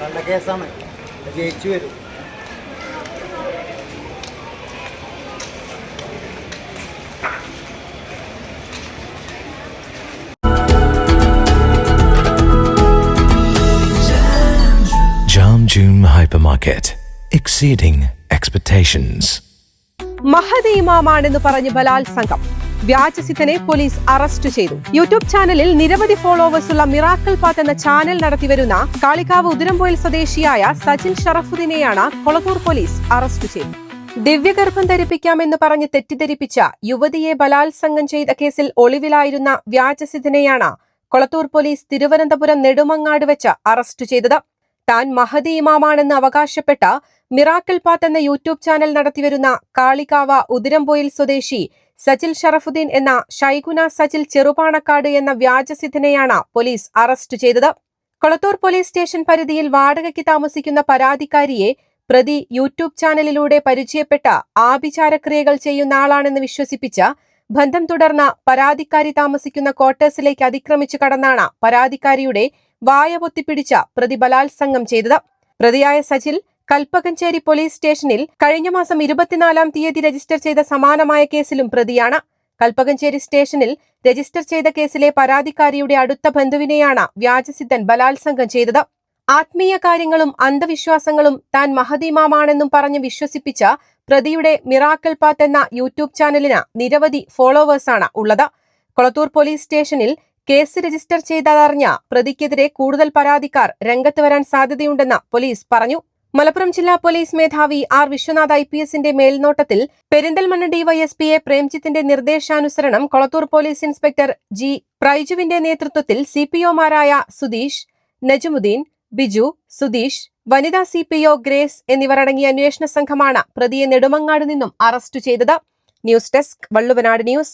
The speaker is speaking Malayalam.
കള്ളക്കേസാണ് ജയിച്ചു വരും Jam June Hypermarket. Exceeding expectations മഹദി ഇമാമാണെന്ന് പറഞ്ഞ് ബലാത്സംഗം. വ്യാജസിദ്ധനെ പോലീസ് അറസ്റ്റ് ചെയ്തു. യൂട്യൂബ് ചാനലിൽ നിരവധി ഫോളോവേഴ്സ് ഉള്ള മിറാക്കിൾ പാത്ത് എന്ന ചാനൽ നടത്തിവരുന്ന കാളികാവ് ഉദരമ്പോയിൽ സ്വദേശിയായ സജിൻ ഷറഫുദ്ദീനെയാണ് കൊളത്തൂർ പോലീസ് അറസ്റ്റ് ചെയ്തത്. ദിവ്യഗർഭം ധരിപ്പിക്കാമെന്ന് പറഞ്ഞ് തെറ്റിദ്ധരിപ്പിച്ച യുവതിയെ ബലാത്സംഗം ചെയ്ത കേസിൽ ഒളിവിലായിരുന്ന വ്യാജസിദ്ധനെയാണ് കൊളത്തൂർ പോലീസ് തിരുവനന്തപുരം നെടുമങ്ങാട് വെച്ച് അറസ്റ്റ് ചെയ്തത്. താൻ മഹദി ഇമാമാണെന്ന് അവകാശപ്പെട്ട മിറാക്കിൾ പാത്ത് എന്ന യൂട്യൂബ് ചാനൽ നടത്തിവരുന്ന കാളികാവ ഉദിരംപോയിൽ സ്വദേശി സജിൽ ഷറഫുദ്ദീൻ എന്ന ഷൈഗുന സജിൽ ചെറുപാണക്കാട് എന്ന വ്യാജസിദ്ധനെയാണ് പോലീസ് അറസ്റ്റ് ചെയ്തത്. കൊളത്തൂർ പോലീസ് സ്റ്റേഷൻ പരിധിയിൽ വാടകയ്ക്ക് താമസിക്കുന്ന പരാതിക്കാരിയെ പ്രതി യൂട്യൂബ് ചാനലിലൂടെ പരിചയപ്പെട്ട ആഭിചാരക്രിയകൾ ചെയ്യുന്ന ആളാണെന്ന് വിശ്വസിപ്പിച്ച ബന്ധം തുടർന്ന പരാതിക്കാരി താമസിക്കുന്ന ക്വാർട്ടേഴ്സിലേക്ക് അതിക്രമിച്ചു കടന്നാണ് പരാതിക്കാരിയുടെ വായ പൊത്തിപ്പിടിച്ച പ്രതി ബലാത്സംഗം ചെയ്തത്. പ്രതിയായ സജിൽ കൽപ്പകഞ്ചേരി പോലീസ് സ്റ്റേഷനിൽ കഴിഞ്ഞ മാസം ഇരുപത്തിനാലാം തീയതി രജിസ്റ്റർ ചെയ്ത സമാനമായ കേസിലും പ്രതിയാണ്. കൽപ്പകഞ്ചേരി സ്റ്റേഷനിൽ രജിസ്റ്റർ ചെയ്ത കേസിലെ പരാതിക്കാരിയുടെ അടുത്ത ബന്ധുവിനെയാണ് വ്യാജസിദ്ധൻ ബലാത്സംഗം ചെയ്തത്. ആത്മീയ കാര്യങ്ങളും അന്ധവിശ്വാസങ്ങളും താൻ മഹദീമാമാണെന്നും പറഞ്ഞ് വിശ്വസിപ്പിച്ച പ്രതിയുടെ മിറാക്കൽ പാത്ത് എന്ന യൂട്യൂബ് ചാനലിന് നിരവധി ഫോളോവേഴ്സാണ് ഉള്ളത്. കൊളത്തൂർ പോലീസ് സ്റ്റേഷനിൽ കേസ് രജിസ്റ്റർ ചെയ്തതറിഞ്ഞ പ്രതിക്കെതിരെ കൂടുതൽ പരാതിക്കാർ രംഗത്ത് വരാൻ സാധ്യതയുണ്ടെന്ന് പോലീസ് പറഞ്ഞു. മലപ്പുറം ജില്ലാ പോലീസ് മേധാവി ആർ വിശ്വനാഥ് ഐ പി എസിന്റെ മേൽനോട്ടത്തിൽ പെരിന്തൽമണ്ണ ഡിവൈഎസ്പിയെ പ്രേംജിത്തിന്റെ നിർദ്ദേശാനുസരണം കൊളത്തൂർ പോലീസ് ഇൻസ്പെക്ടർ ജി പ്രൈജുവിന്റെ നേതൃത്വത്തിൽ സി പി ഒമാരായ സുധീഷ് നജുമുദ്ദീൻ ബിജു സുധീഷ് വനിതാ സി പി ഒ ഗ്രേസ് എന്നിവർ അടങ്ങിയ അന്വേഷണ സംഘമാണ് പ്രതിയെ നെടുമങ്ങാട് നിന്നും അറസ്റ്റ് ചെയ്തത്. News desk Valluvanad news.